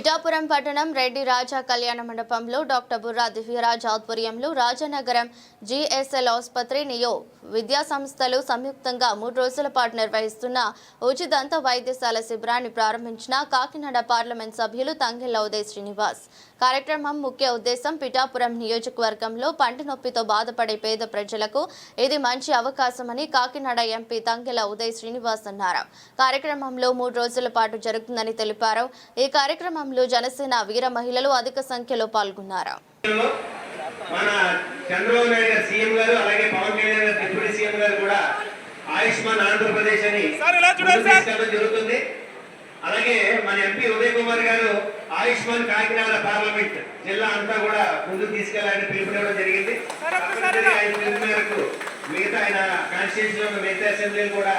పిఠాపురం పట్టణం రెడ్డి రాజా కళ్యాణ మండపంలో డాక్టర్ బుర్రా దివ్యరాజ్ ఆధ్వర్యంలో రాజానగరం జీఎస్ఎల్ ఆసుపత్రి నియో విద్యా సంస్థలు సంయుక్తంగా మూడు రోజుల పాటు నిర్వహిస్తున్న ఉచితంత వైద్యశాల శిబిరాన్ని ప్రారంభించిన కాకినాడ పార్లమెంట్ సభ్యులు తంగెళ్ళ ఉదయ్ శ్రీనివాస్. కార్యక్రమం ముఖ్య ఉద్దేశం పిఠాపురం నియోజకవర్గంలో పంటి నొప్పితో బాధపడే పేద ప్రజలకు ఇది మంచి అవకాశమని కాకినాడ ఎంపీ తంగెల ఉదయ్ శ్రీనివాస్ అన్నారు. కార్యక్రమంలో మూడు రోజుల పాటు జరుగుతుందని తెలిపారు. ఈ కార్యక్రమంలో జనసేన వీర మహిళలు అధిక సంఖ్యలో పాల్గొన్నారు. మన చంద్రబాబు నాయుడు గారు సీఎం గారు అలాగే పవన్ కళ్యాణ్ గారు డిప్యూటీ సీఎం గారు కూడా ఆయుష్మాన్ ఆంధ్రప్రదేశ్ అని జరుగుతుంది. అలాగే మన ఎంపీ ఉదయ్ కుమార్ గారు ఆయుష్మాన్ కాకినాడ పార్లమెంట్ జిల్లా అంతా కూడా ముందుకు తీసుకెళ్ళాలని పిలుపునివ్వడం జరిగింది. తప్పనిసరిగా ఆయన పిలుపు మేరకు మిగతా ఆయన కాన్స్టిట్యూన్సీ లో మిగతా అసెంబ్లీలు కూడా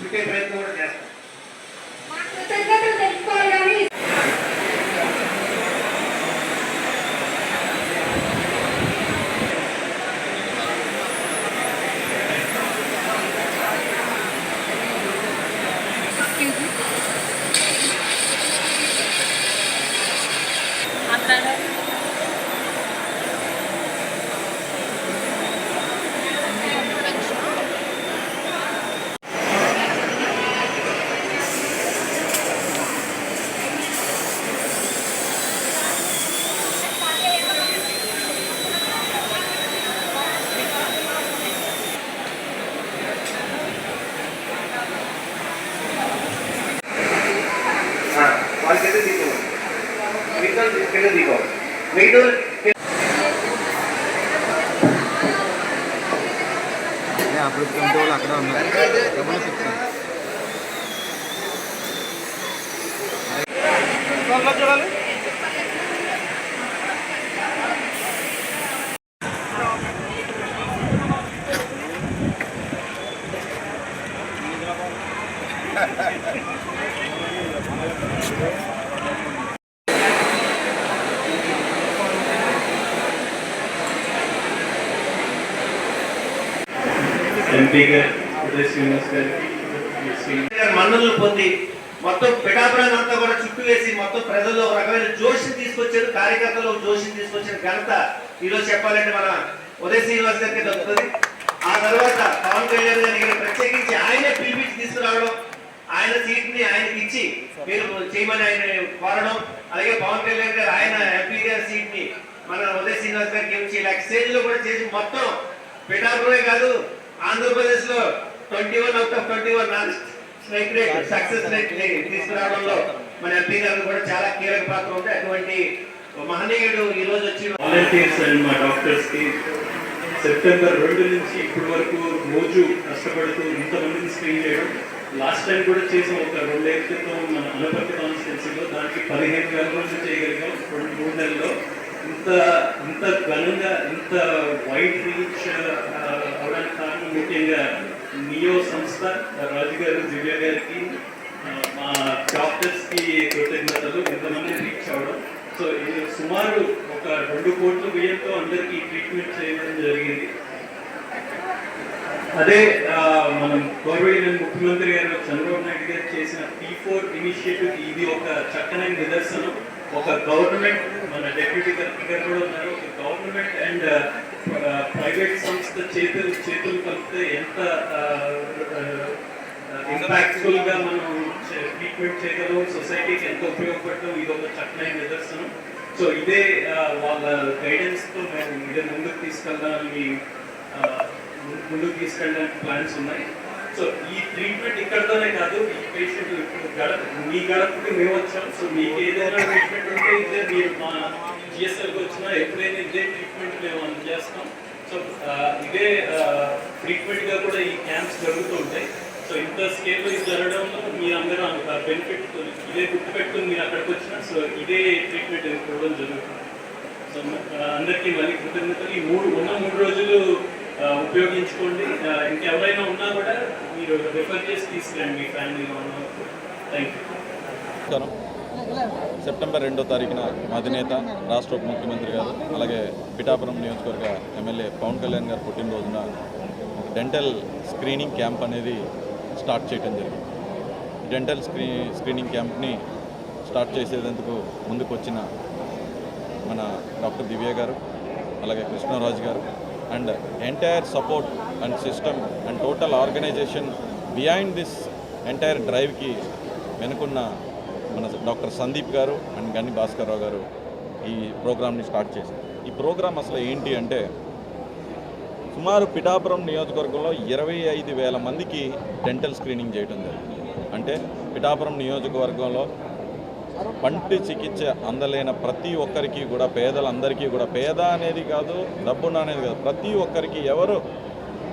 చుట్టే ప్రయత్నం కూడా చేస్తాం. करती हूँ। middle ఎంపీ గారు ఉదయ్ శ్రీనివాస్ గారికి మన్నలు పొంది మొత్తం పిఠాపురం అంతా కూడా చుట్టూ వేసి మొత్తం ప్రజల్లో ఒక రకమైన జోషిని తీసుకొచ్చారు. కార్యకర్తలు ఒక జోషిని తీసుకొచ్చిన ఘనత ఈరోజు చెప్పాలంటే మన ఉదయ్ శ్రీనివాస్ గారికి దొరుకుతుంది ఆ తర్వాత పవన్ కళ్యాణ్ గారిని ప్రత్యేకించి ఆయనే పిలిపించి తీసుకురావడం ఆయన సీట్ని ఆయనకి ఇచ్చి మీరు చేయమని ఆయన కోరడం అలాగే పవన్ కళ్యాణ్ గారు ఆయన ఎంపీ గారి సీట్ని మన ఉదయ్ శ్రీనివాస్ గారికి ఇచ్చి ఇలా లో కూడా చేసి మొత్తం పిఠాపురమే కాదు ఆంధ్రప్రదేశ్లో twenty one out of twenty one strike rate success rate తీసుకురావడంలో మన ఎంపీ గారు కూడా చాలా కీలక పాత్ర ఉంది అటువంటి మహనీయుడు ఈ రోజు వచ్చి వాలంటీర్స్ అండ్ మా డాక్టర్స్కి. సెప్టెంబర్ రెండు నుంచి ఇప్పటి వరకు రోజు కష్టపడుతూ ఇంతమందిని స్క్రీన్ చేయడం. లాస్ట్ టైం కూడా చేసాం ఒక రెండేళ్ళ క్రితం మన అనపర్తి కాన్స్టిట్యున్సీలో దానికి పదిహేను వేల రోజులు చేయగలిగాం రెండు మూడు నెలల్లో. ఇంత ఇంత ఘనంగా ఇంత వైడ్ రీచ్ ముఖ్యంగా నియో సంస్థ రాజు గారు దివ్య గారికి మా డాక్టర్స్కి కృతజ్ఞతలు ఎంతమంది రీచ్ అవ్వడం. సో ఇది సుమారు ఒక రెండు కోట్ల వ్యయంతో అందరికీ ట్రీట్మెంట్ చేయడం జరిగింది. అదే మనం గౌరవైన ముఖ్యమంత్రి గారు చంద్రబాబు నాయుడు గారు చేసిన పీ ఫోర్ ఇనిషియేటివ్ ఇది ఒక చక్కనైన నిదర్శనం. ఒక గవర్నమెంట్ మన డెప్యూటీ కలెక్టర్ గారు కూడా ఉన్నారు. ఒక గవర్నమెంట్ అండ్ ప్రైవేట్ సంస్థ చేతులు చేతులు కలిపితే ఎంత ఇంపాక్ట్ఫుల్గా మనం ట్రీట్మెంట్ చేయగలం సొసైటీకి ఎంత ఉపయోగపడటం ఇది ఒక చక్కనైన నిదర్శనం. సో ఇదే వాళ్ళ గైడెన్స్తో మేము ఇదే ముందుకు తీసుకెళ్ళడానికి ముందుకు తీసుకెళ్ళడానికి ప్లాన్స్ ఉన్నాయి. సో ఈ ట్రీట్మెంట్ ఇక్కడతోనే కాదు ఈ పేషెంట్ ఇప్పుడు గడప మీ గడపకి మేము వచ్చాం. సో మీకు ఏదైనా ట్రీట్మెంట్ ఉంటే ఇదే మీరు మా జిఎస్ఎల్కి వచ్చినా ఎప్పుడైనా ఇదే ట్రీట్మెంట్ మేము అందజేస్తాం. సో ఇదే ఫ్రీక్వెంట్గా కూడా ఈ క్యాంప్స్ జరుగుతూ ఉంటాయి. సో ఇంత స్కేల్లో ఇది జరగడంలో మీరు అందరూ బెనిఫిట్ ఇదే గుర్తుపెట్టుకుని మీరు అక్కడికి వచ్చినా సో ఇదే ట్రీట్మెంట్ ఇవ్వడం జరుగుతుంది. సో అందరికీ మళ్ళీ కృతజ్ఞతలు. ఈ మూడు ఉన్న మూడు రోజులు ఉపయోగించుకోండి. ఇంకెవరైనా ఉన్నా కూడా మీరు రిఫర్ చేసి తీసుకురండి మీ ఫ్యామిలీలో ఉన్న థ్యాంక్ యూ సెప్టెంబర్ రెండో తారీఖున మా అధినేత రాష్ట్ర ఉప ముఖ్యమంత్రి గారు అలాగే పిఠాపురం నియోజకవర్గ ఎమ్మెల్యే పవన్ కళ్యాణ్ గారు పుట్టినరోజున డెంటల్ స్క్రీనింగ్ క్యాంప్ అనేది స్టార్ట్ చేయడం జరిగింది. డెంటల్ స్క్రీ స్క్రీనింగ్ క్యాంప్ని స్టార్ట్ చేసేందుకు ముందుకు వచ్చిన మన డాక్టర్ దివ్య గారు అలాగే కృష్ణరాజు గారు and entire support and system and total organisation behind this entire డ్రైవ్కి వెనుకున్న మన డాక్టర్ సందీప్ గారు అండ్ గన్ని భాస్కర్రావు గారు ఈ ప్రోగ్రామ్ని స్టార్ట్ చేశారు. ఈ ప్రోగ్రామ్ అసలు ఏంటి అంటే సుమారు పిఠాపురం నియోజకవర్గంలో ఇరవై ఐదు వేల మందికి డెంటల్ స్క్రీనింగ్ చేయడం జరిగింది. అంటే పిఠాపురం నియోజకవర్గంలో పంటి చికిత్స అందలేన ప్రతి ఒక్కరికి కూడా పేదలందరికీ కూడా. పేద అనేది కాదు డబ్బున్న అనేది కాదు. ప్రతి ఒక్కరికి ఎవరు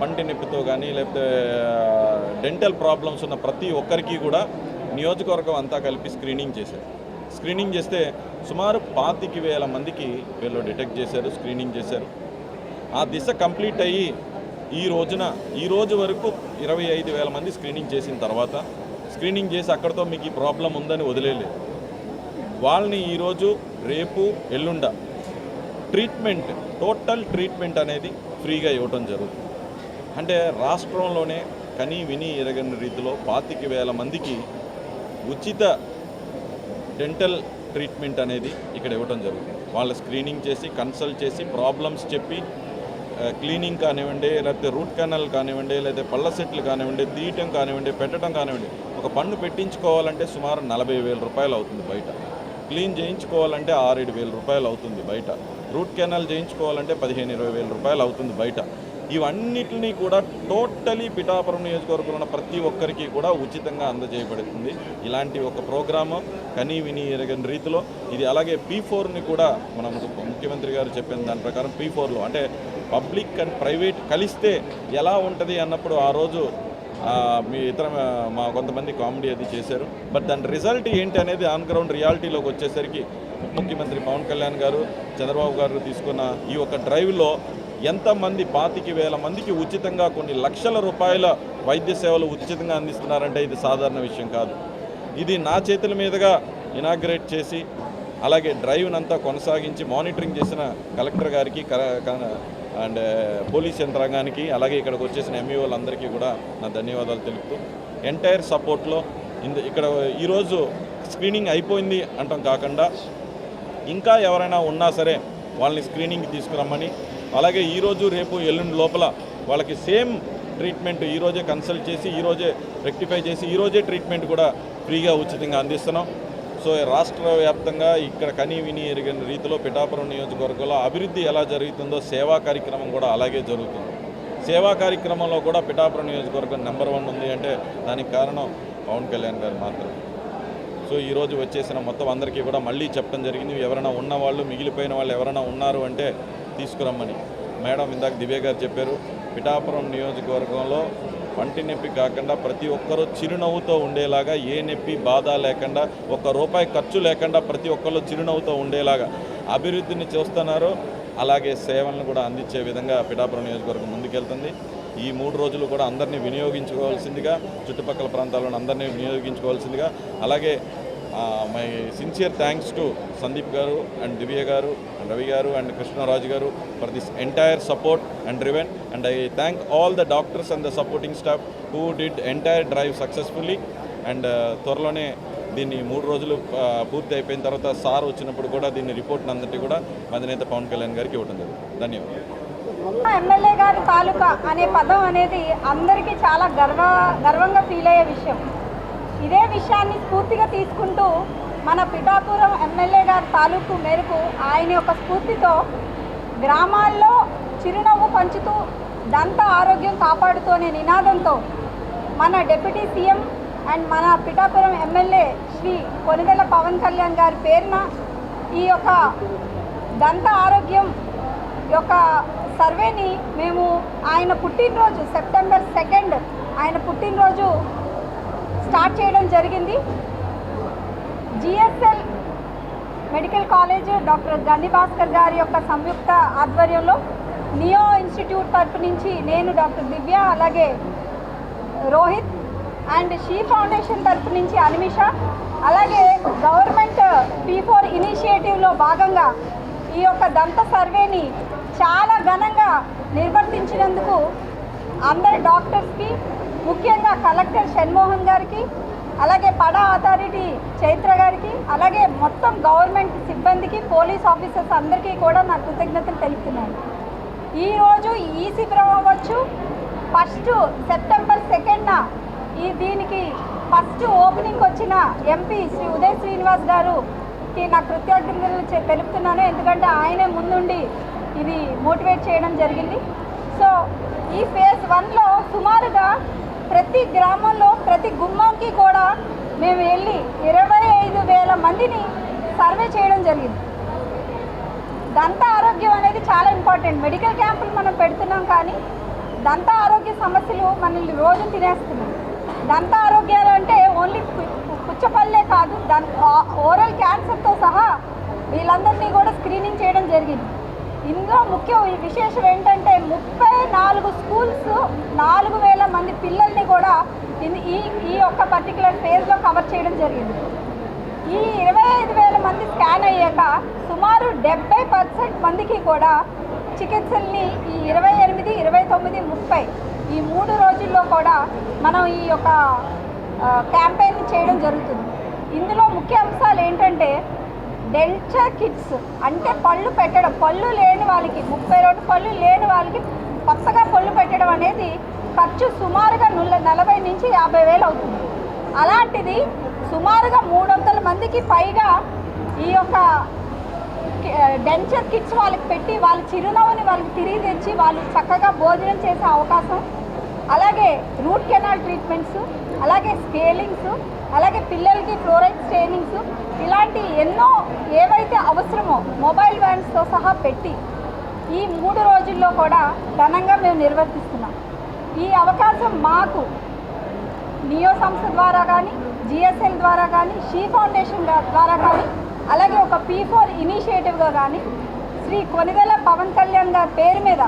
పంటి నొప్పితో కానీ లేకపోతే డెంటల్ ప్రాబ్లమ్స్ ఉన్న ప్రతి ఒక్కరికి కూడా నియోజకవర్గం అంతా కలిపి స్క్రీనింగ్ చేశారు. స్క్రీనింగ్ చేస్తే సుమారు పాతికి వేల మందికి వీళ్ళు డిటెక్ట్ చేశారు స్క్రీనింగ్ చేశారు. ఆ దిశ కంప్లీట్ అయ్యి ఈ రోజున ఈ రోజు వరకు ఇరవై ఐదు వేల మంది స్క్రీనింగ్ చేసిన తర్వాత స్క్రీనింగ్ చేసి అక్కడితో మీకు ఈ ప్రాబ్లం ఉందని వదిలేదు వాళ్ళని ఈరోజు రేపు ఎల్లుండ ట్రీట్మెంట్ టోటల్ ట్రీట్మెంట్ అనేది ఫ్రీగా ఇవ్వటం జరుగుతుంది. అంటే రాష్ట్రంలోనే కని విని ఎరగని రీతిలో పాతిక వేల మందికి ఉచిత డెంటల్ ట్రీట్మెంట్ అనేది ఇక్కడ ఇవ్వటం జరుగుతుంది. వాళ్ళ స్క్రీనింగ్ చేసి కన్సల్ట్ చేసి ప్రాబ్లమ్స్ చెప్పి క్లీనింగ్ కానివ్వండి లేకపోతే రూట్ కెనల్ కానివ్వండి లేకపోతే పళ్ళ సెట్లు కానివ్వండి తీయటం కానివ్వండి పెట్టడం కానివ్వండి ఒక పన్ను పెట్టించుకోవాలంటే సుమారు నలభై వేల రూపాయలు అవుతుంది బయట. క్లీన్ చేయించుకోవాలంటే ఆరేడు వేల రూపాయలు అవుతుంది బయట. రూట్ కెనాల్ చేయించుకోవాలంటే పదిహేను ఇరవై వేల రూపాయలు అవుతుంది బయట. ఇవన్నిటిని కూడా టోటలీ పిఠాపురం నియోజకవర్గంలో ఉన్న ప్రతి ఒక్కరికి కూడా ఉచితంగా అందజేయబడుతుంది. ఇలాంటి ఒక ప్రోగ్రాము కనీ విని ఎరగని రీతిలో ఇది అలాగే పీ ఫోర్ని కూడా మన ముఖ్యమంత్రి గారు చెప్పిన దాని ప్రకారం పీ ఫోర్లో అంటే పబ్లిక్ అండ్ ప్రైవేట్ కలిస్తే ఎలా ఉంటుంది అన్నప్పుడు ఆ రోజు మీ ఇతర మా కొంతమంది కామెడీ అది చేశారు. బట్ దాని రిజల్ట్ ఏంటి అనేది ఆన్ గ్రౌండ్ రియాలిటీలోకి వచ్చేసరికి ముఖ్యమంత్రి పవన్ కళ్యాణ్ గారు చంద్రబాబు గారు తీసుకున్న ఈ ఒక డ్రైవ్లో ఎంతమంది పాతికి వేల మందికి ఉచితంగా కొన్ని లక్షల రూపాయల వైద్య సేవలు ఉచితంగా అందిస్తున్నారంటే ఇది సాధారణ విషయం కాదు. ఇది నా చేతుల మీదుగా ఇనాగ్రేట్ చేసి అలాగే డ్రైవ్ని అంతా కొనసాగించి మానిటరింగ్ చేసిన కలెక్టర్ గారికి క- అండ్ పోలీస్ యంత్రాంగానికి అలాగే ఇక్కడికి వచ్చేసిన ఎంఈఓలందరికీ కూడా నా ధన్యవాదాలు తెలుపుతూ ఎంటైర్ సపోర్ట్లో ఇంద ఇక్కడ ఈరోజు స్క్రీనింగ్ అయిపోయింది అంటాం కాకుండా ఇంకా ఎవరైనా ఉన్నా సరే వాళ్ళని స్క్రీనింగ్కి తీసుకురమ్మని అలాగే ఈరోజు రేపు ఎల్లుండి లోపల వాళ్ళకి సేమ్ ట్రీట్మెంట్ ఈరోజే కన్సల్ట్ చేసి ఈరోజే రెక్టిఫై చేసి ఈరోజే ట్రీట్మెంట్ కూడా ఫ్రీగా ఉచితంగా అందిస్తున్నాం. సో రాష్ట్ర వ్యాప్తంగా ఇక్కడ కని విని ఎరిగిన రీతిలో పిఠాపురం నియోజకవర్గంలో అభివృద్ధి ఎలా జరుగుతుందో సేవా కార్యక్రమం కూడా అలాగే జరుగుతుంది. సేవా కార్యక్రమంలో కూడా పిఠాపురం నియోజకవర్గం నెంబర్ వన్ ఉంది అంటే దానికి కారణం పవన్ కళ్యాణ్ గారు మాత్రం సో ఈరోజు వచ్చేసిన మొత్తం అందరికీ కూడా మళ్ళీ చెప్పడం జరిగింది. ఎవరైనా ఉన్న వాళ్ళు మిగిలిపోయిన వాళ్ళు ఎవరైనా ఉన్నారు అంటే తీసుకురమ్మని. మేడం ఇందాక దివ్య గారు చెప్పారు పిఠాపురం నియోజకవర్గంలో పంటి నొప్పి కాకుండా ప్రతి ఒక్కరూ చిరునవ్వుతో ఉండేలాగా ఏ నొప్పి బాధ లేకుండా ఒక్క రూపాయి ఖర్చు లేకుండా ప్రతి ఒక్కరు చిరునవ్వుతో ఉండేలాగా అభివృద్ధిని చూస్తున్నారు. అలాగే సేవలను కూడా అందించే విధంగా పిఠాపురం నియోజకవర్గం ముందుకెళ్తుంది. ఈ మూడు రోజులు కూడా అందరినీ వినియోగించుకోవాల్సిందిగా చుట్టుపక్కల ప్రాంతాలను అందరినీ వినియోగించుకోవాల్సిందిగా అలాగే my sincere thanks to Sandeep గారు అండ్ దివ్య గారు అండ్ రవి గారు అండ్ కృష్ణరాజు గారు for this entire support and రివెన్ and I thank all the doctors and the supporting staff who did entire drive successfully and త్వరలోనే దీన్ని మూడు రోజులు పూర్తి అయిపోయిన తర్వాత సార్ వచ్చినప్పుడు కూడా దీన్ని రిపోర్ట్ అందరికీ కూడా అధినేత పవన్ కళ్యాణ్ గారికి ఇవ్వడం జరిగింది. ధన్యవాదాలు. ఎమ్మెల్యే గారి తాలూకా అనే పదం అనేది అందరికీ చాలా గర్వ గర్వంగా ఫీల్ అయ్యే విషయం. ఇదే విషయాన్ని స్ఫూర్తిగా తీసుకుంటూ మన పిఠాపురం ఎమ్మెల్యే గారి తాలూకు మేరకు ఆయన యొక్క స్ఫూర్తితో గ్రామాల్లో చిరునవ్వు పంచుతూ దంత ఆరోగ్యం కాపాడుతూ అనే నినాదంతో మన డిప్యూటీ సీఎం అండ్ మన పిఠాపురం ఎమ్మెల్యే శ్రీ కొనిదెల పవన్ కళ్యాణ్ గారి పేరున ఈ యొక్క దంత ఆరోగ్యం యొక్క సర్వేని మేము ఆయన పుట్టినరోజు సెప్టెంబర్ సెకండ్ ఆయన పుట్టినరోజు స్టార్ట్ చేయడం జరిగింది. GSL medical college doctor Gandi Bhaskar గారి యొక్క సంయుక్త ఆధ్వర్యంలో నియో ఇన్స్టిట్యూట్ తరపు నుంచి నేను డాక్టర్ దివ్య అలాగే రోహిత్ అండ్ షీ ఫౌండేషన్ తరపు నుంచి అనిమిష అలాగే గవర్నమెంట్ పీ ఫోర్ ఇనిషియేటివ్లో భాగంగా ఈ యొక్క దంత సర్వేని చాలా ఘనంగా నిర్వర్తించినందుకు అందరి డాక్టర్స్కి ముఖ్యంగా కలెక్టర్ షణ్మోహన్ గారికి అలాగే పడా అథారిటీ చైత్ర గారికి అలాగే మొత్తం గవర్నమెంట్ సిబ్బందికి పోలీస్ ఆఫీసర్స్ అందరికీ కూడా నా కృతజ్ఞతలు తెలుపుతున్నాను. ఈరోజు ఈ శిబిరం అవ్వచ్చు ఫస్ట్ సెప్టెంబర్ సెకండ్న ఈ దీనికి ఫస్ట్ ఓపెనింగ్ వచ్చిన ఎంపీ శ్రీ ఉదయ్ శ్రీనివాస్ గారుకి నా కృతజ్ఞతలు తెలుపుతున్నాను. ఎందుకంటే ఆయనే ముందుండి ఇది మోటివేట్ చేయడం జరిగింది. సో ఈ ఫేజ్ వన్లో సుమారుగా ప్రతి గ్రామంలో ప్రతి గుమ్మంకి కూడా మేము వెళ్ళి ఇరవై ఐదు వేల మందిని సర్వే చేయడం జరిగింది. దంత ఆరోగ్యం అనేది చాలా ఇంపార్టెంట్. మెడికల్ క్యాంపులు మనం పెడుతున్నాం కానీ దంత ఆరోగ్య సమస్యలు మనల్ని రోజు తినేస్తున్నాయి. దంత ఆరోగ్యాలు అంటే ఓన్లీ పుచ్చపల్లే కాదు దన్ ఓరల్ క్యాన్సర్తో సహా వీళ్ళందరినీ కూడా స్క్రీనింగ్ చేయడం జరిగింది. ఇందులో ముఖ్య విశేషం ఏంటంటే ముప్పై నాలుగు స్కూల్స్ నాలుగు కూడా ఈ ఈ యొక్క పర్టికులర్ ఫేజ్లో కవర్ చేయడం జరిగింది. ఈ ఇరవై ఐదు వేల మంది స్కాన్ అయ్యాక సుమారు డెబ్బై పర్సెంట్ మందికి కూడా చికిత్సల్ని ఈ ఇరవై ఎనిమిది ఇరవై తొమ్మిది ముప్పై ఈ మూడు రోజుల్లో కూడా మనం ఈ యొక్క క్యాంపెయిన్ చేయడం జరుగుతుంది. ఇందులో ముఖ్య అంశాలు ఏంటంటే డెంచర్ కిట్స్ అంటే పళ్ళు పెట్టడం పళ్ళు లేని వాళ్ళకి ముప్పై రెండు పళ్ళు లేని వాళ్ళకి కొత్తగా పళ్ళు పెట్టడం అనేది ఖర్చు సుమారుగా నుల్ల నలభై నుంచి యాభై వేలు అవుతుంది. అలాంటిది సుమారుగా మూడు వందల మందికి పైగా ఈ యొక్క డెంచర్ కిట్స్ వాళ్ళకి పెట్టి వాళ్ళ చిరునవ్వుని వాళ్ళకి తిరిగి తెచ్చి వాళ్ళు చక్కగా భోజనం చేసే అవకాశం. అలాగే రూట్ కెనాల్ ట్రీట్మెంట్స్ అలాగే స్కేలింగ్స్ అలాగే పిల్లలకి ఫ్లోరైడ్ స్ట్రైనింగ్స్ ఇలాంటి ఎన్నో ఏవైతే అవసరమో మొబైల్ వ్యాన్స్తో సహా పెట్టి ఈ మూడు రోజుల్లో కూడా ఘనంగా మేము నిర్వర్తిస్తున్నాం. ఈ అవకాశం మాకు నియో సంస్థ ద్వారా కానీ జిఎస్ఎల్ ద్వారా కానీ షీ ఫౌండేషన్ ద్వారా కానీ అలాగే ఒక పీ ఫోర్ ఇనిషియేటివ్గా కానీ శ్రీ కొనిదెల పవన్ కళ్యాణ్ గారి పేరు మీద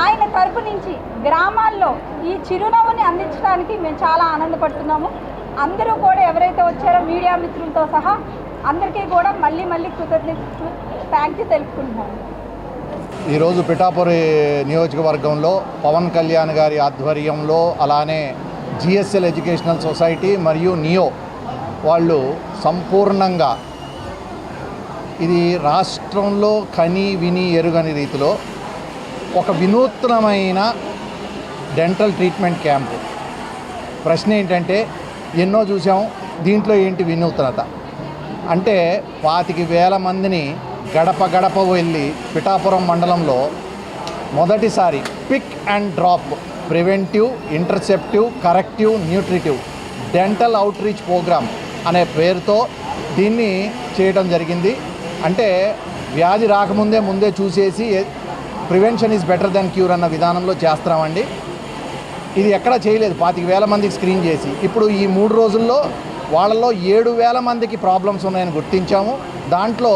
ఆయన తరపు నుంచి గ్రామాల్లో ఈ చిరునవ్వుని అందించడానికి మేము చాలా ఆనందపడుతున్నాము. అందరూ కూడా ఎవరైతే వచ్చారో మీడియా మిత్రులతో సహా అందరికీ కూడా మళ్ళీ మళ్ళీ కృతజ్ఞత థ్యాంక్ యూ తెలుపుకుంటున్నాము. ఈరోజు పిఠాపురి నియోజకవర్గంలో పవన్ కళ్యాణ్ గారి ఆధ్వర్యంలో అలానే జిఎస్ఎల్ ఎడ్యుకేషనల్ సొసైటీ మరియు నియో వాళ్ళు సంపూర్ణంగా ఇది రాష్ట్రంలో కని విని ఎరుగని రీతిలో ఒక వినూత్నమైన డెంటల్ ట్రీట్మెంట్ క్యాంపు. ప్రశ్న ఏంటంటే ఎన్నో చూసాం దీంట్లో ఏంటి వినూత్నత? అంటే పాతికి వేల మందిని గడప గడప వెళ్ళి పిఠాపురం మండలంలో మొదటిసారి pick and drop preventive interceptive corrective nutritive dental outreach programme అనే పేరుతో దీన్ని చేయడం జరిగింది. అంటే వ్యాధి రాకముందే ముందే చూసేసి prevention is better then cure అన్న విధానంలో చేస్తామండి. ఇది ఎక్కడా చేయలేదు. పాతిక వేల మందికి స్క్రీన్ చేసి. ఇప్పుడు ఈ మూడు రోజుల్లో వాళ్ళలో ఏడు వేల మందికి ప్రాబ్లమ్స్ ఉన్నాయని గుర్తించాము. దాంట్లో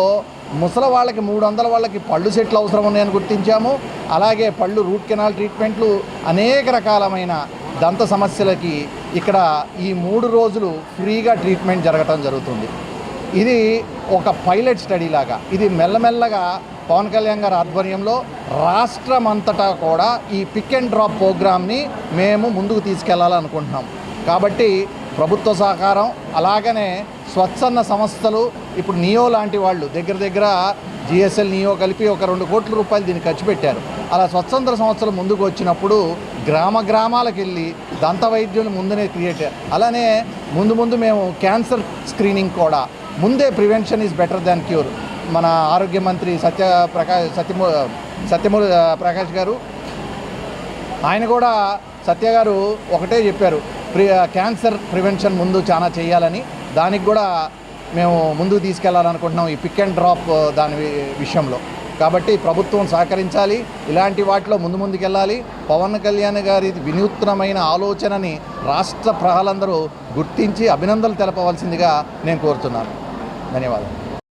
ముసలి వాళ్ళకి మూడు వందల వాళ్ళకి పళ్ళు సెట్లు అవసరం ఉన్నాయని గుర్తించాము. అలాగే పళ్ళు రూట్ కెనాల్ ట్రీట్మెంట్లు అనేక రకాలమైన దంత సమస్యలకి ఇక్కడ ఈ మూడు రోజులు ఫ్రీగా ట్రీట్మెంట్ జరగటం జరుగుతుంది. ఇది ఒక పైలట్ స్టడీ లాగా ఇది మెల్లమెల్లగా పవన్ కళ్యాణ్ గారి ఆధ్వర్యంలో రాష్ట్రం అంతటా కూడా ఈ పిక్ అండ్ డ్రాప్ ప్రోగ్రామ్ని మేము ముందుకు తీసుకెళ్ళాలనుకుంటున్నాం. కాబట్టి ప్రభుత్వ సహకారం అలాగనే స్వచ్ఛంద సంస్థలు ఇప్పుడు నియో లాంటి వాళ్ళు దగ్గర దగ్గర జిఎస్ఎల్ నియో కలిపి ఒక రెండు కోట్ల రూపాయలు దీన్ని ఖర్చు పెట్టారు. అలా స్వచ్ఛంద సంస్థలు ముందుకు వచ్చినప్పుడు గ్రామ గ్రామాలకు వెళ్ళి దంత వైద్యులు ముందునే క్రియేట్ అలానే ముందు ముందు మేము క్యాన్సర్ స్క్రీనింగ్ కూడా ముందే prevention is better than cure. మన ఆరోగ్య మంత్రి సత్య ప్రకాష్ సత్యమూ సత్యమూ ప్రకాష్ గారు ఆయన కూడా సత్య గారు ఒకటే చెప్పారు. ప్రి క్యాన్సర్ ప్రివెన్షన్ ముందు చాలా చేయాలని దానికి కూడా మేము ముందుకు తీసుకెళ్ళాలనుకుంటున్నాం ఈ పిక్ అండ్ డ్రాప్ దాని విషయంలో. కాబట్టి ప్రభుత్వం సహకరించాలి ఇలాంటి వాటిలో ముందు ముందుకెళ్ళాలి. పవన్ కళ్యాణ్ గారి వినూత్నమైన ఆలోచనని రాష్ట్ర ప్రజలందరూ గుర్తించి అభినందనలు తెలపవలసిందిగా నేను కోరుతున్నాను. ధన్యవాదాలు.